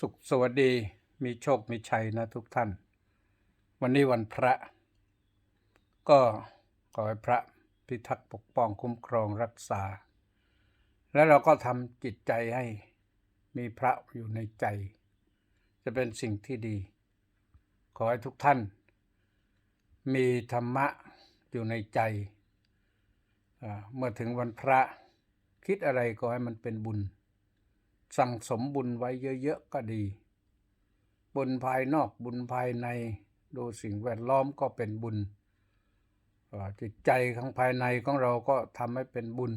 สุขสวัสดีมีโชคมีชัยนะทุกท่าน วันนี้วันพระ ก็ขอให้พระพิทักษ์ปกป้องคุ้มครองรักษา และเราก็ทำจิตใจให้มีพระอยู่ในใจ จะเป็นสิ่งที่ดี ขอให้ทุกท่าน มีธรรมะอยู่ในใจ เมื่อถึงวันพระคิดอะไรก็ให้มันเป็นบุญ สั่งสมบุญไว้เยอะๆก็ดี บุญภายนอกบุญภายในดูสิ่งแวดล้อมก็เป็นบุญอ่าจิตใจข้างภายในของเราก็ทำให้เป็นบุญ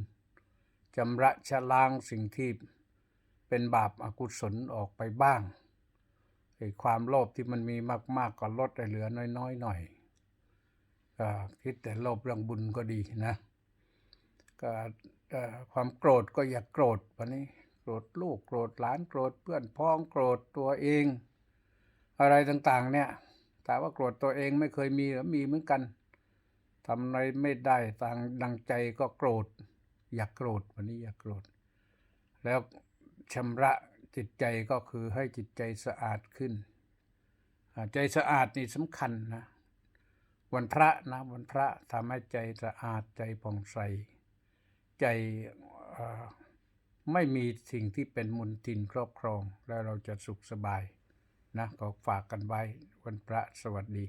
ชำระชะล้างสิ่งที่เป็นบาปอากุศลออกไปบ้างไอ้ความโลภที่มันมีมาก ๆ ก็ลดให้เหลือน้อยๆหน่อยก็คิดแต่โลภเรื่องบุญก็ดีนะก็ความโกรธก็อย่าโกรธวันนี้ โกรธลูกโกรธหลานโกรธเพื่อนพ้องโกรธตัวเอง อะไรต่างๆเนี่ยแต่ว่าโกรธตัวเองไม่เคยมีหรือมีเหมือนกันทำอะไรไม่ได้ต่างดังใจก็โกรธ อย่าโกรธวันนี้อย่าโกรธ แล้วชำระจิตใจก็คือให้จิตใจสะอาดขึ้น ใจสะอาดนี่สำคัญนะวันพระนะวันพระทำให้ใจสะอาดใจผ่องใส ใจ ไม่มีสิ่งที่เป็นมลทินครอบครอง แล้วเราจะสุขสบายนะขอฝากกันไว้วันพระสวัสดี